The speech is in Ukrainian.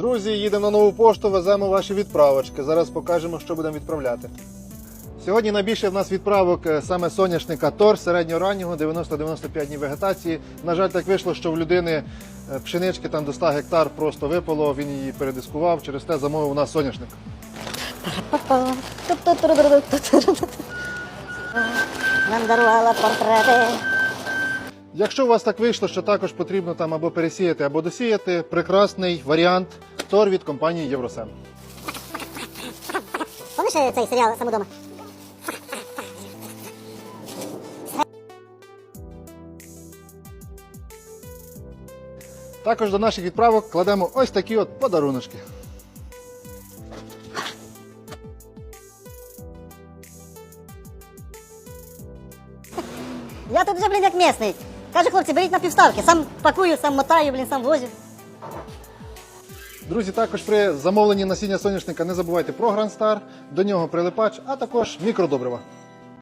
Друзі, їдемо на нову пошту, веземо ваші відправочки. Зараз покажемо, що будемо відправляти. Сьогодні найбільше в нас відправок е, саме соняшника Тор середньораннього 90-95 днів вегетації. На жаль, так вийшло, що в людини е, пшенички там до 100 гектар просто випало, він її передискував, через те замовив у нас соняшник. Нам дарувала портрети. Якщо у вас так вийшло, що також потрібно там або пересіяти, або досіяти, прекрасний варіант Тор від компанії Євросем. Пам'ятаєш цей серіал «Самодома»? Також до наших відправок кладемо ось такі от подаруночки. Я тут вже, блін, як місний. Кажу, хлопці, беріть на півставки. Сам пакую, сам мотаю, блін, сам возю. Друзі, також при замовленні насіння соняшника не забувайте про Грандстар, до нього прилипач, а також мікродобрива.